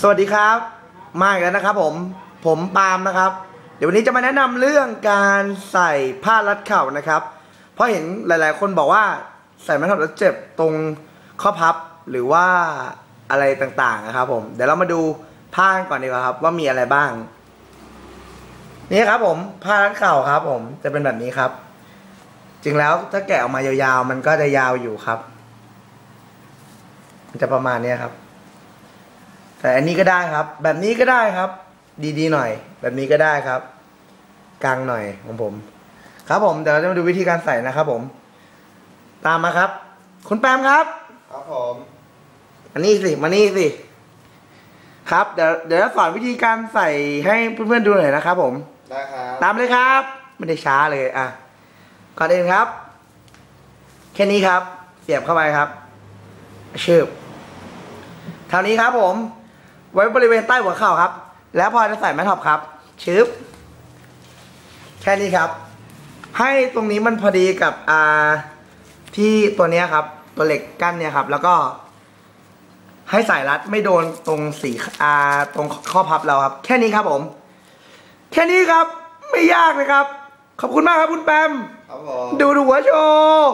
สวัสดีครับ มาอีกแล้วนะครับผมผมปาล์มนะครับ เดี๋ยววันนี้จะมาแนะนำเรื่องการใส่ผ้ารัดเข่านะครับ เพราะเห็นหลาย ๆ คนบอกว่าใส่ไม่ถอดแล้วเจ็บตรงข้อพับหรือว่าอะไรต่างๆนะครับ ผมเดี๋ยวเรามาดูผ้าก่อนดีกว่าครับ ว่ามีอะไรบ้าง นี่ครับ ผมผ้ารัดเข่าครับ ผมจะเป็นแบบนี้ครับ จริงแล้วถ้าแกะออกมายาวๆ มันก็จะยาวอยู่ครับ มันจะประมาณนี้ครับ แต่อันนี้ก็ได้ครับ แบบนี้ก็ได้ครับ ดีๆหน่อย แบบนี้ก็ได้ครับ กลางหน่อยของผม ครับผมเดี๋ยวเราจะมาดูวิธีการใส่นะครับผม ตามมาครับ คุณแปมครับ ครับผมอันนี้สิมานี่สิครับเดี๋ยวเดี๋ยวจะสอนวิธีการใส่ให้เพื่อนๆดูหน่อยนะครับผมได้ครับตามเลยครับ ไม่ได้ช้าเลยอะก่อนอื่นครับ แค่นี้ครับ เสียบเข้าไปครับชืบเท่านี้ครับผม ไว้บริเวณใต้หัวเข่าครับ แล้วพอจะใส่แมทท็อปครับชึบแค่นี้ครับ ให้ตรงนี้มันพอดีกับอ่าที่ตัวเนี้ยครับ ตัวเหล็กกั้นเนี่ยครับ แล้วก็ให้สายรัดไม่โดนตรงสีอ่าตรงข้อพับเราครับ แค่นี้ครับผม แค่นี้ครับไม่ยากเลยครับ ขอบคุณมากครับคุณแปมครับผมดูดูหัวโชว์